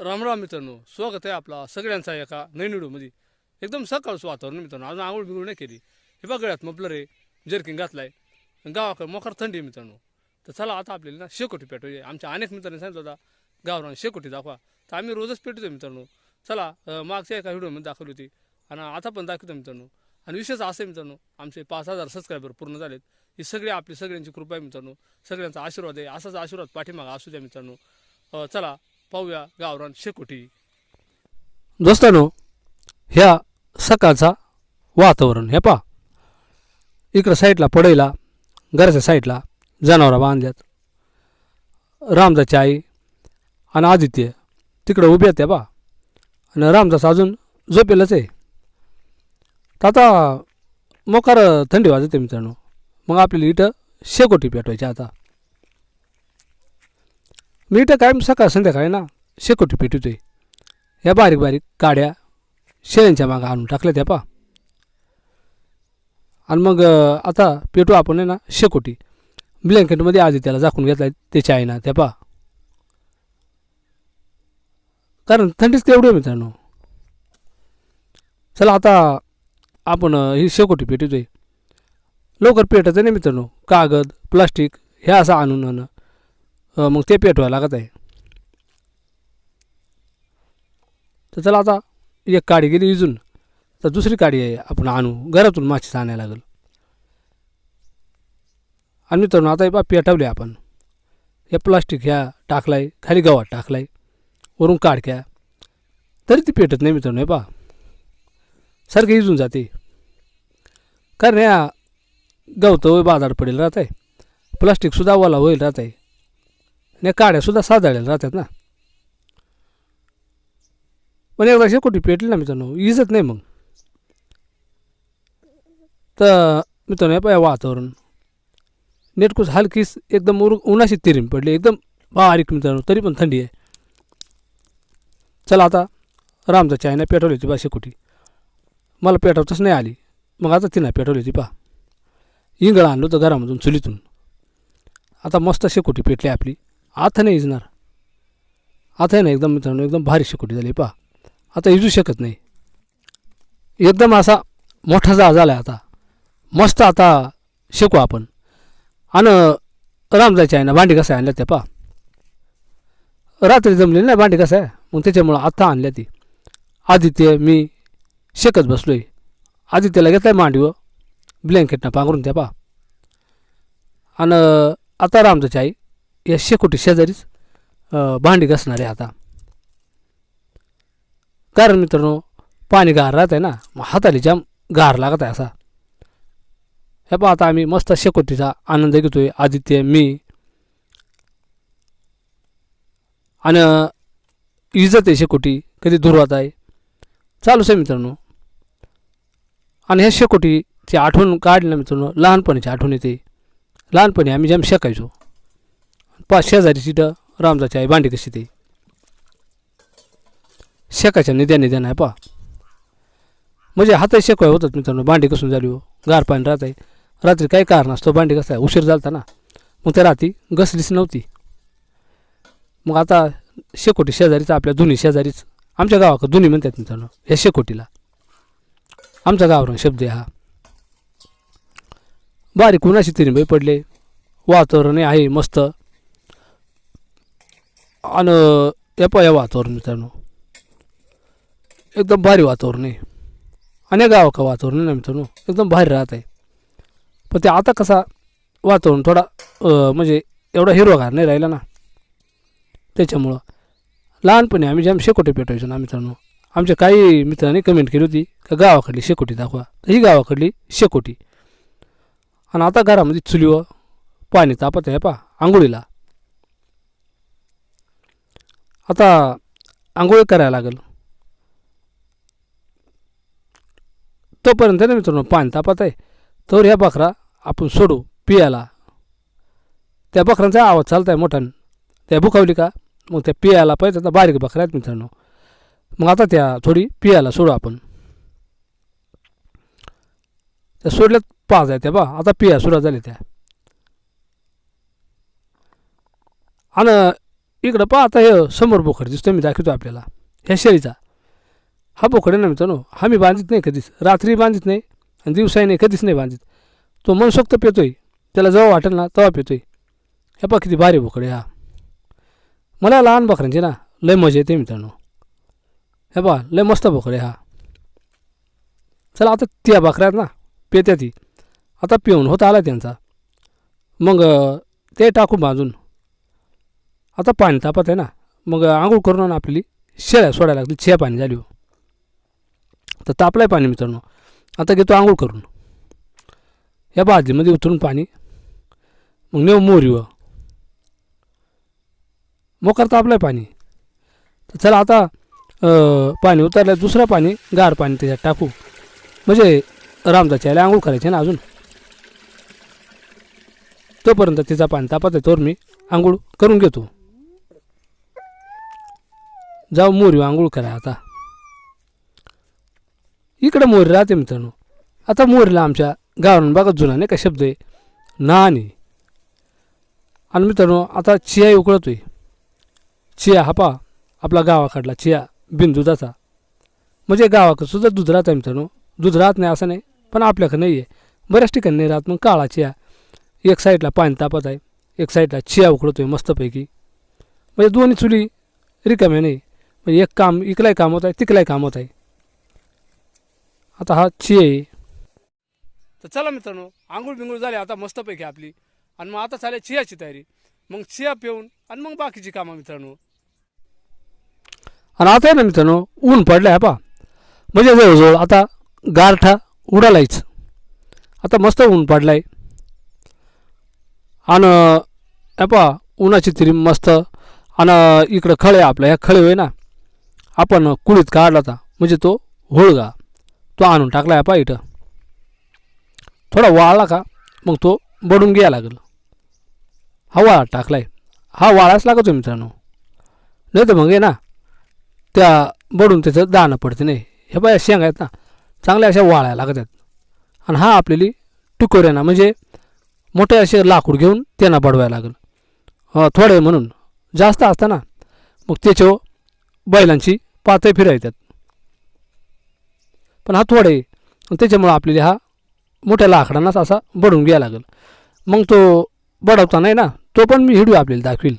रामराम मित्रांनो स्वागत आहे आपला सगळ्यांचा एका नवीन व्हिडिओमध्ये. एकदम सकाळचं वातावरण मित्रांनो अजून आंघोळ बिघोळ नाही केली. हे बघा गळ्यात मफलर आहे जर्किंग घातलाय. गावाकडे मोकार थंडी आहे मित्रांनो. तर चला आता आपल्याला ना शेकोटी पेटवूया. आमच्या अनेक मित्रांनी सांगितलं होता गावरान शेकोटी दाखवा. तर आम्ही रोजच पेटवतो मित्रांनो. चला मागच्या एका व्हिडिओमध्ये दाखवली होती. आणि आता पण दाखवतो मित्रांनो. आणि विशेष असं आहे मित्रांनो आमचे पाच हजार सबस्क्रायबर पूर्ण झालेत. ही सगळी आपली सगळ्यांची कृपा आहे मित्रांनो. सगळ्यांचा आशीर्वाद आहे. असाच आशीर्वाद पाठीमागा असू द्या मित्रांनो. चला पाहूया गावरान शेकोटी. दोस्तानो ह्या सकाळचा वातावरण हे पा इकडं साईडला पडईला घराच्या साईडला जनावरं बांधल्यात. रामदाची आई आणि आदित्य तिकडं उभे आहेत त्या बा आणि रामदास अजून झोपेलच आहे. तर आता मोकार थंडी वाजते मित्रांनो. मग आपल्याला इथं शेकोटी पेटवायची आता. मी इथं काय सकाळ संध्याकाळी ना शेकोटी पेटवतोय. या बारीक बारीक काड्या शेळ्यांच्या मागं आणून टाकल्या त्या पा. आणि मग आता पेटू आपण आहे ना शेकोटी. ब्लँकेटमध्ये आधी त्याला झाकून घेतला त्याच्या आहे ना त्या पा. कारण थंडीच तेवढी मित्रांनो. चला आता आपण ही शेकोटी पेटवतोय. लवकर पेटायचं नाही मित्रांनो. कागद प्लास्टिक हे असं आणून आणणं मग ते पेटवायला लागत आहे. तर चला आता एक काडी गेली इजून. तर दुसरी काडी आहे आपण आणू. घरातून माचीस आणायला लागेल. आणि मित्रांनो आता हे बा पेटवले आपण. हे प्लास्टिक ह्या टाकलाय खाली गव्हात टाकलाय वरून काडक्या तरी ती पेटत नाही मित्रांनो हे पा. सारखं इजून जाते. कारण या गवतं बाजार पडेल राहत आहे प्लास्टिकसुद्धा ओला होईल राहत आहे आणि काड्यासुद्धा साजाळलेल्या राहतात ना. पण एकदा शेकोटी पेटली ना मित्रांनो इजत नाही मग. तर मित्रांनो हे पाय वातावरण. नेटकूस हलकीच एकदम उर उन्हाशी तिरीम पडली एकदम बारीक मित्रांनो तरी पण थंडी आहे. चला आता रामचा चायना पेटवली होती बा शेकोटी मला पेटवताच नाही आली. मग आता तिनं पेटवली होती पा इंगळ आणलं होतं घरामधून चुलीतून. आता मस्त शेकोटी पेटली आपली. आता नाही इजणार. आता आहे ना एकदम मित्रांनो एकदम भारी शेकोटी झाली पहा. आता इजू शकत नाही. एकदम असा मोठा जा झाला आहे आता. मस्त आता शेकू आपण. आणि रामजायची आहे ना भांडी कसं आणल्या त्या पा रात्री जमली ना भांडी कसं आहे? मग त्याच्यामुळं आत्ता आणल्या ती. आदित्य मी शेकत बसलो आहे आदित्यला घेतलाय मांडीवर. ब्लँकेटनं पांघरून त्या पा आणि आता रामजाची आई. या शेकोटी शेजारीच भांडी घासणार आहे आता. कारण मित्रांनो पाणी गार राहत आहे ना मग हाताला जाम गार लागत आहे असा. हे पहा आता आम्ही मस्त शेकोटीचा आनंद घेतोय आदित्य मी. आणि इजत आहे शेकोटी कधी धुरवात आहे. चालूच आहे मित्रांनो. आणि ह्या शेकोटीची आठवण काढली ना मित्रांनो लहानपणीची आठवण येते. लहानपणी आम्ही जाम शेकायचो. पाच शेजारी तिथं रामजाची आई भांडी कशी ते? शेकाच्या निद्या निद्या नाही पा. म्हणजे हातात शेकवाय होतात मित्रांनो भांडी कसून झाली हो. गार पाणी राहत आहे रात्री काही कारण असतो भांडी कसं आहे? उशीर झालता ना. मग त्या रात्री घसलीच नव्हती. मग आता शेकोटी शेजारीच आपल्या दोन्ही शेजारीच. आमच्या गावाकडं दोन्ही म्हणतात मित्रांनो ह्या शेकोटीला. आमचा गावरान शब्द आहे हा. बारीक कुणाशी तरी बाई पडले. वातावरण आहे मस्त. आणि या वातावरण मित्रांनो. एकदम भारी वातावरण आहे. आणि या वातावरण आहे ना मित्रांनो. एकदम भारी राहत आहे. पण ते आता कसा वातावरण थोडा म्हणजे एवढा हिरवागार नाही राहिला ना. त्याच्यामुळं लहानपणी आम्ही जे आम्ही शेकोटी पेटवायचो ना मित्रांनो. आमच्या काही मित्रांनी कमेंट केली होती का गावाकडली शेकोटी दाखवा. तर ही गावाकडली शेकोटी. आणि आता घरामध्ये चुलीवर पाणी तापत आहे पा आंघोळीला. आता आंघोळी करायला लागेल. तोपर्यंत ना मित्रांनो पाणी तापत आहे. तर ह्या बकरा आपण सोडू पियाला. त्या बकरांचा आवाज चालत आहे मोठ्यानं. त्या बुकावली का? मग त्या पियाला पाहिजे आता बारीक बकऱ्या आहेत मित्रांनो. मग आता त्या थोडी पियाला सोडू आपण. त्या सोडल्यात पाच आहे त्या बा. आता पिया सुरुवात झाली त्या. आणि इकडं पहा आता हे समोर बोकड दिसतो मी दाखवतो आपल्याला. ह्या शेळीचा. हा बोकड आहे ना मित्रांनो हा मी बांधित नाही कधीच. रात्री बांधित नाही आणि दिवसाही नाही कधीच नाही बांधित. तो मनसोक्त पेतोय. त्याला जेव्हा वाटेल ना तेव्हा पेतोय. हे पहा किती भारी बोकड आहे हा. मला लहान बकऱ्यांची ना लय मजा येते मित्रांनो. हे पहा लय मस्त बोकड आहे हा. चला आता त्या बकऱ्यात ना पेत्या ती. आता पिऊन होत आला त्यांचा. मग ते टाकू बांधून. आता पाणी तापत आहे ना मग आंघोळ करून आणून आपली. शेळ्या सोडायला लागली छिया पाणी झाली हो. तर तापलाय पाणी मित्रांनो. आता घेतो आंघोळ करून. या भाजीमध्ये उतरून पाणी. मग नेऊ मोरीवर मोकार तापलाय पाणी. तर चला आता पाणी उतरलं दुसरं पाणी गार पाणी त्याच्यात टाकू. म्हणजे रामदाच्या याला आंघोळ करायचे ना अजून. तोपर्यंत तिचा पाणी तापत आहे तोवर मी आंघोळ करून घेतो. जाऊ मोरी आंघोळ करा आता. इकडं मोरी राहते मित्रांनो. आता मोरीला आमच्या गावानं बघा जुना नाही का शब्द आहे. नानी आणि मित्रांनो आता चिया उकळतोय. चिया हा पा आपला गावाकडला चिया बिन म्हणजे गावाकडं सुद्धा दूध राहतं मित्रांनो. दूध राहत नाही असं नाही पण आपल्याकडे नाही आहे बऱ्याच ठिकाणी नाही राहत मग काळा चिया. एक साईडला पाणी तापत आहे एक साईडला चिया उकळतोय मस्तपैकी. म्हणजे दोन्ही चुली रिकाम्या नाही. म्हणजे एक काम इकलाही काम होत आहे तिकलाही काम होत आहे आता हा चिया. आहे तर चला मित्रांनो आंघोळ बिंघोळ झाली आता मस्तपैकी आपली. आणि मग आता चालेल चियाची तयारी. मग चिया पिऊन आणि मग बाकीची कामं मित्रांनो. आणि आता आहे ना मित्रांनो ऊन पडलं आहे पा म्हणजे जवळजवळ आता गारठा उडालायच. आता मस्त ऊन पडलं आहे आणि पहा उन्हाची तरी मस्त. आणि इकडं खळे आपलं ह्या खळे होय ना. आपण कुळीत काढला होता. म्हणजे तो होळगा. तो आणून टाकला आहे पा इथं. थोडा वाळला का मग तो बडून घ्यायला लागेल. हा वाळा टाकलाय. हा वाळाच लागतो मित्रांनो? नाही तर मग आहे ना त्या बडून त्याचं दाणं पडते नाही. हे बाया शेंगा आहेत ना चांगल्या अशा वाळायला लागत आहेत आणि हा आपलेली टुकोऱ्या ना म्हणजे मोठे असे लाकूड घेऊन त्यांना बडवायला लागेल. थोडे म्हणून. जास्त असतं ना मग त्याच्यावर बैलांची पातळी फिरायतात पण हा थोडे आहे. त्याच्यामुळं आपल्याला हा मोठ्या लाकडांनाच असा बडून घ्यायला लागेल. मग तो बडवता नाही ना तो पण मी हिडू आपल्याला दाखवील.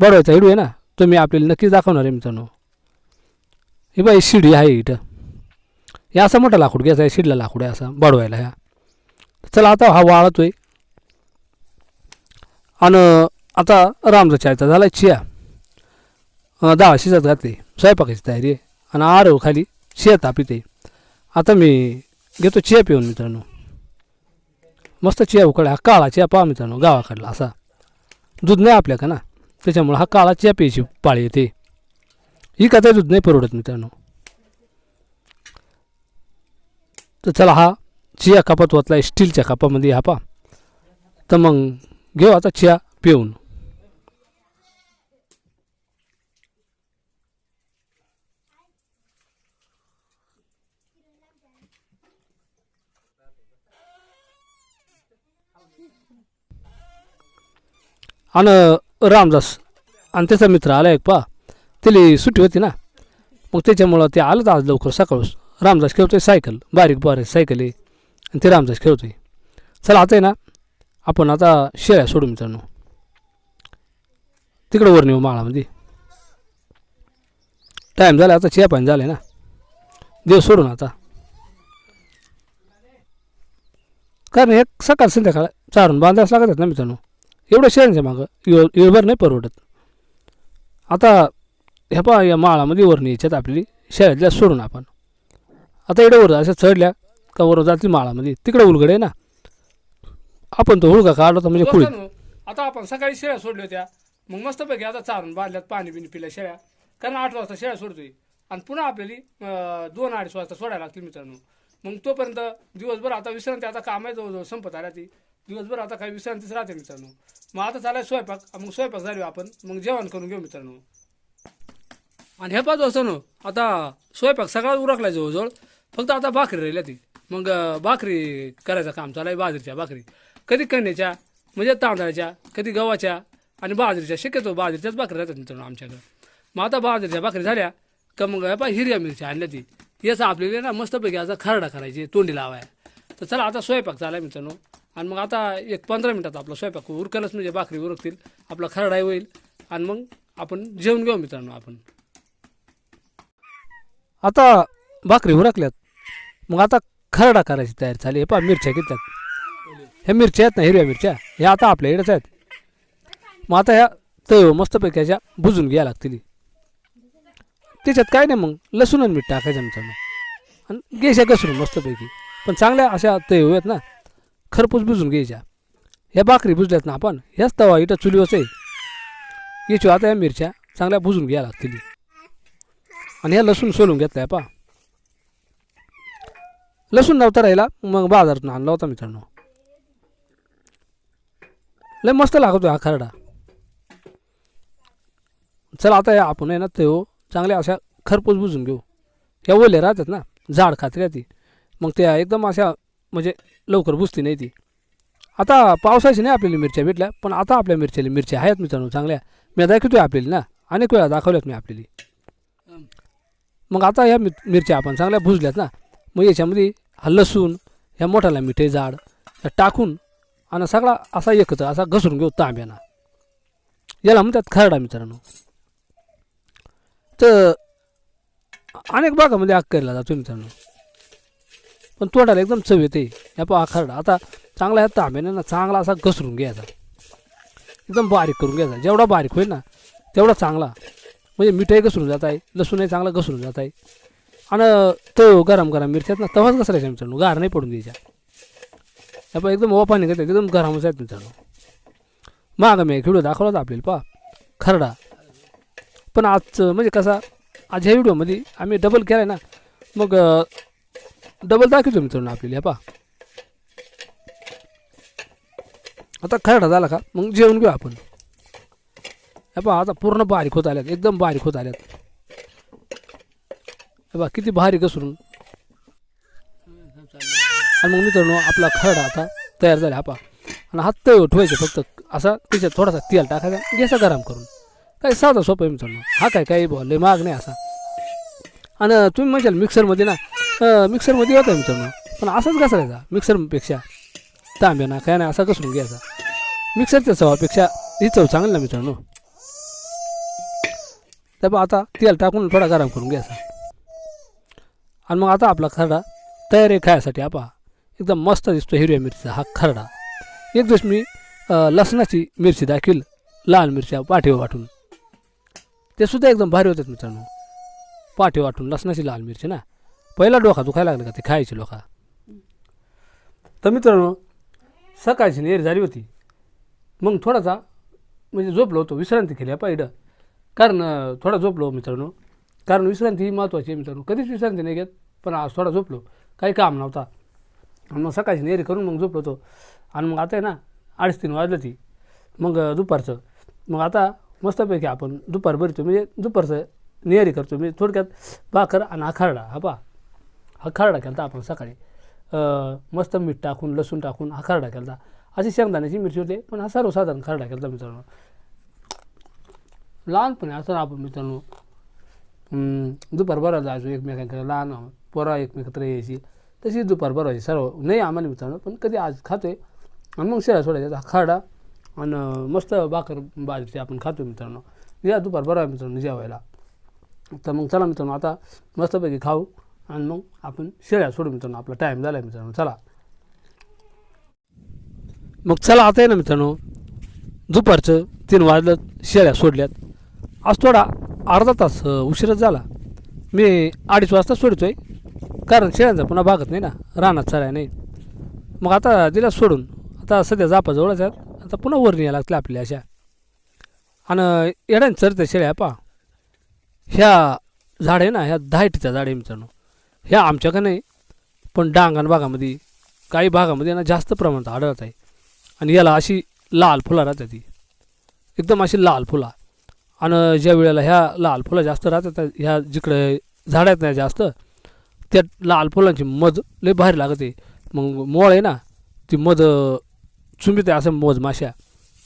बडवायचा हिडू आहे ना तो मी आपल्याला नक्कीच दाखवणार आहे मित्रांनो. हे बाई शिडी आहे इथं. हे असा मोठा लाकूड घ्यायचा आहे शिडला लाकूड आहे असा बडवायला ह्या. चला आता हा वाळतोय. आणि आता रामचा चायचा झाला चिया. दहा डाळ शिजत घातले. स्वयंपाकाची तयारी आहे. आणि आरव खाली चिया तापीत आहे आता मी घेतो चिया पिऊन मित्रांनो. मस्त चिया उकळा हा काळा चिया पहा मित्रांनो गावाकडला असा. दूध नाही आपल्या का ना? त्याच्यामुळं हा काळा चिया प्यायची पाळी येते. ही का दूध नाही परवडत मित्रांनो. तर चला हा चिया कापात वाचला स्टीलच्या कापामध्ये हा पा तर मग घेऊ आता चिया पिऊन. आणि रामदास आणि त्याचा मित्र आला एक पा त्याला सुट्टी होती ना. मग त्याच्यामुळं ते आलं आज लवकर सकाळूस रामदास खेळतोय सायकल. बारीक बारीक सायकल आहे. आणि ते रामदास खेळतोय. चला आता आहे ना आपण आता शेळ्या सोडू मित्रांनो. तिकडं वर नेऊ माळामध्ये. टाईम झाला आता चिया पाणी झालं ना. देव सोडून आता. कारण एक सकाळ संध्याकाळ चारून बांधायच लागत आहेत ना मित्रांनो. एवढं शेळ्यांच्या मागं. यो येळभर नाही परवडत. आता ह्या पा या माळामध्ये वर न्यायच्यात आपली शेळ्यातल्या सोडून आपण. आता एवढं वर असं चढल्या का वर जातील माळामध्ये. तिकडे उलगड आहे ना. आपण तो हुळका काढला होता म्हणजे कुळी हो. आता आपण सकाळी शेळ्या सोडल्या होत्या. मग मस्तपैकी आता चारून बादल्यात पाणी बिणी पिल्या शेळ्या. कारण आठ वाजता शेळ्या सोडतोय. आणि पुन्हा आपल्याला दोन अडीच वाजता सोडायला लागतील मित्रांनो. मग तोपर्यंत दिवसभर आता विश्रांती आता काम आहे जवळजवळ संपत आल्या ती. दिवसभर आता काही विश्रांतीच राहते मित्रांनो. मग आता चालाय स्वयंपाक मग स्वयंपाक झालो आपण मग जेवण करून घेऊ मित्रांनो. आणि हे पाच वाजता नो आता स्वयंपाक सगळा उरकला जवळजवळ. फक्त आता भाकरी राहिल्या ती. मग भाकरी करायचं काम चालू आहे बाजरीच्या भाकरी. कधी कण्याच्या म्हणजे तांदळाच्या कधी गव्हाच्या आणि बाजरीच्या. शक्यतो बाजरीच्याच भाकरी राहतात मित्रांनो आमच्याकडं. मग आता बाजरीच्या भाकरी झाल्या का मग पा हिरव्या मिरच्या आणल्या ती. याचा आपल्याला ना मस्तपैकी आता खरडा करायची तोंडी लावाय. तर चला आता स्वयंपाक चालाय मित्रांनो. आणि मग आता एक पंधरा मिनटात आपला स्वयंपाक उरकलच म्हणजे भाकरी उरकतील आपला खरडाही होईल आणि मग आपण जेवण घेऊ मित्रांनो आपण. आता भाकरी उरकल्यात. मग आता खरडा करायची तयारी झाली हे पहा मिरच्या घेतात ह्या मिरच्या आहेत ना हिरव्या मिरच्या? ह्या आता आपल्या इकडेच आहेत. मग आता ह्या तळ मस्तपैकी ह्याच्या भुजून घ्यायला लागतील. त्याच्यात काय नाही मग लसूण आणि मीठ टाकायचं मित्रांनो. आणि घ्यायच्या घसरून मस्तपैकी. पण चांगल्या अशा तळ आहेत ना खरपूस भिजून घ्यायच्या. ह्या भाकरी भुजल्यात ना आपण ह्याच तवा इथं चुलीवरच आहे याची आता या मिरच्या चांगल्या भुजून घ्यायला लागतील. आणि ह्या लसूण सोलून घेतलाय पा लसूण नव्हता राहिला मग बाजारातून आणला होता मित्रांनो. लय मस्त लागतो हा खरडा. चला आता या आपण आहे ना ते हो चांगल्या अशा खरपूस बुजून घेऊ. ह्या ओले राहतात ना झाड खात्री ती. मग त्या एकदम अशा म्हणजे लवकर बुजती नाही ती. आता पावसाची नाही आपल्याला मिरच्या भेटल्या पण आता आपल्या मिरच्याला मिरच्या आहेत मित्रांनो चांगल्या. मी दाखवतोय आपल्याला ना. अनेक वेळा दाखवल्यात मी आपल्याला. मग आता ह्या मि मिरच्या आपण चांगल्या भुजल्यात ना. मग याच्यामध्ये हा लसूण ह्या मोठाला मिठे जाड ह्या टाकून आणि सगळा असा एकच असा घसरून घेऊ तांब्याना. याला म्हणतात खरडा मित्रांनो. तर अनेक भागामध्ये आग करायला जातो मित्रांनो. पण तोंडाला एकदम चव येते. ह्या पहा खरडा आता चांगला ह्या तांब्याने ना चांगला असा घसरून घ्यायचा. एकदम बारीक करून घ्यायचा. जेवढा बारीक होईल ना तेवढा चांगला. म्हणजे मिठाई घसरून जात आहे लसूणही चांगला घसरून जात आहे. आणि तो गरम गरम मिरच्यात ना तवाच घसरायचा मित्रांनो. गार नाही पडून द्यायच्या. पहा एकदम ओपा निघत एकदम गरमच आहेत मित्रांनो. मागं मी व्हिडिओ दाखवला होता आपल्याला पहा. खरडा. पण आजचं म्हणजे कसा आज ह्या व्हिडिओमध्ये आम्ही डबल केला आहे ना मग डबल दाखवतो मित्रांनो आपल्याला या पहा. आता खरडा झाला का? मग जेवण घेऊ आपण. हे पहा आता पूर्ण बारीक होत आल्यात एकदम बारीक होत आल्यात. हे किती भारी घसरून. आणि मग मित्रांनो आपला खरडा आता तयार झाला हा पहा. आणि हात तळ ठेवायचे फक्त असा त्याच्यात थोडासा तेल टाकायचा घ्यायचा गरम करून. काही साधा सोपं आहे मित्रांनो. हा काय काही बोल लय माग नाही असा. आणि तुम्ही म्हणशाल मिक्सरमध्ये ना मिक्सरमध्ये होता मित्रांनो. पण असाच घसरायचा मिक्सरपेक्षा. तांब्याना काय नाही असा घसरून घ्यायचा. मिक्सरच्या चवापेक्षा ही चव चांगली ना मित्रांनो. त्यामुळे आता तेल टाकून थोडा गरम करून घ्यायचा आणि मग आता आपला खरडा तयार आहे खायसाठी. आपा एकदम मस्त दिसतो हिरव्या मिरचीचा हा खरडा. एक दिवस मी लसणाची मिरची दाखवील लाल मिरच्या पाठीवर वाटून. ते सुद्धा एकदम भारी होतात मित्रांनो. पाठीवर वाटून लसणाची लाल मिरची ना. पहिला डोका दुखायला लागला का ते खायचे लोका. तर मित्रांनो सकाळची नेर झाली होती. मग थोडासा म्हणजे झोपलो होतो विश्रांती केली पाहिडं इडं कारण थोडा झोपलो मित्रांनो. कारण विश्रांती ही महत्त्वाची आहे मित्रांनो. कधीच विश्रांती नाही घेत पण आज थोडा झोपलो. काही काम नव्हता. आणि मग सकाळची नेरी करून मग झोपलो होतो. आणि मग आता आहे ना अडीच तीन वाजलं ती मग दुपारचं. मग आता मस्तपैकी आपण दुपार भरतो. म्हणजे दुपारचं नेहरी करतो. म्हणजे थोडक्यात भाकर आणि आखारडा हा पा हा खरडा केला आपण सकाळी. मस्त मीठ टाकून लसूण टाकून आखारडा खरडा केला अशी शेंगदाण्याची मिरची होते पण हा सर्वसाधारण खरडा केला मित्रांनो लहानपणी असं आपण मित्रांनो हम्म, दुपार बरं जायचो एकमेकांकडे लहान पोरा एकमेकत्र यायची तशी दुपार बरं व्हायची सर्व नाही आम्हाला मित्रांनो पण कधी आज खातोय आणि मग शेळा सोडायचा हा खरडा आणि मस्त भाकर बाजरीची आपण खातो मित्रांनो या दुपार बरं आहे मित्रांनो जेवायला तर मग चला मित्रांनो आता मस्तपैकी खाऊ आणि मग आपण शेळ्या सोडू मित्रांनो आपला टाईम झाला आहे मित्रांनो चला मग चला आता आहे ना मित्रांनो. दुपारचं तीन वाजलं शेळ्या सोडल्यात. आज थोडा अर्धा तास उशीरच झाला. मी अडीच वाजता सोडतोय. कारण शेळ्यांचा पुन्हा भागत नाही ना. रानात चराय नाही. मग आता दिला सोडून. आता सध्या जापाजवळच आहेत. आता पुन्हा वर न्यायला लागतील आपल्या अशा. आणि येड्याने चरते शेळ्या पा ह्या झाड आहे ना ह्या दहाटीचा झाड आहे मित्रांनो. ह्या आमच्याकडे नाही. पण डांगण भागामध्ये काही भागामध्ये ना जास्त प्रमाणात आढळत आहे. आणि याला अशी लाल फुलं राहतात ती एकदम अशी लाल फुला. आणि ज्या वेळेला ह्या लाल फुलं जास्त राहतात ह्या जिकडे झाड आहेत नाही जास्त त्या लाल फुलांची मध लय भारी लागते मग मोळ आहे ना ती मध चुंबित आहे असं मोज माश्या.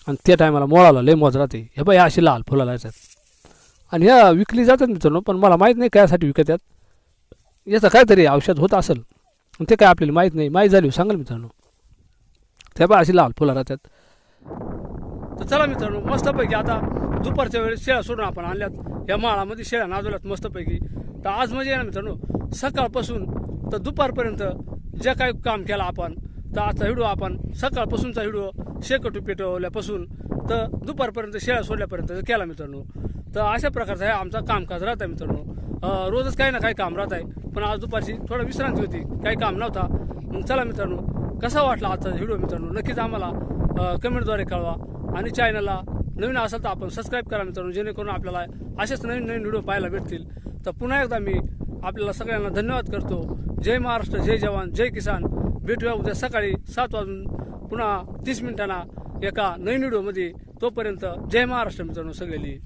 आणि त्या टायमाला मोळाला लय मोज राहते. हे बाय अशी लाल फुला राहतात. आणि ह्या विकली जातात मित्रांनो पण मला माहीत नाही कायसाठी विकत यात याचं काहीतरी औषध होत असेल. ते काय आपल्याला माहीत नाही. माहीत झाली सांगाल मित्रांनो. त्या पण अशी लाल फुलं राहतात. तर चला मित्रांनो मस्तपैकी आता दुपारच्या वेळेस शेळ्या सोडून आपण आणल्यात. या माळामध्ये शेळ्या नाजवल्यात मस्तपैकी. तर आज म्हणजे ना मित्रांनो सकाळपासून तर दुपारपर्यंत जे काही काम केलं आपण तर आजचा हिडू आपण सकाळपासूनचा हिडू शेकटू पेटवल्यापासून तर दुपारपर्यंत शेळ्या सोडल्यापर्यंत केला मित्रांनो. तर अशा प्रकारचा हे आमचा कामकाज राहत आहे मित्रांनो रोजच काही ना काही काम राहत आहे पण आज दुपारची थोडा विश्रांती होती काही काम नव्हता. मग चला मित्रांनो कसा वाटला आजचा व्हिडिओ मित्रांनो? नक्कीच आम्हाला कमेंटद्वारे कळवा. आणि चॅनलला नवीन असेल तर आपण सबस्क्राईब करा मित्रांनो जेणेकरून आपल्याला असेच नवीन नवीन व्हिडिओ पाहायला भेटतील. तर पुन्हा एकदा मी आपल्याला सगळ्यांना धन्यवाद करतो. जय महाराष्ट्र जय जवान जय किसान. भेटूया उद्या सकाळी सात वाजून पुन्हा तीस मिनिटांना एका नवीन व्हिडिओमध्ये. तोपर्यंत जय महाराष्ट्र मित्रांनो सगळ्यांनी.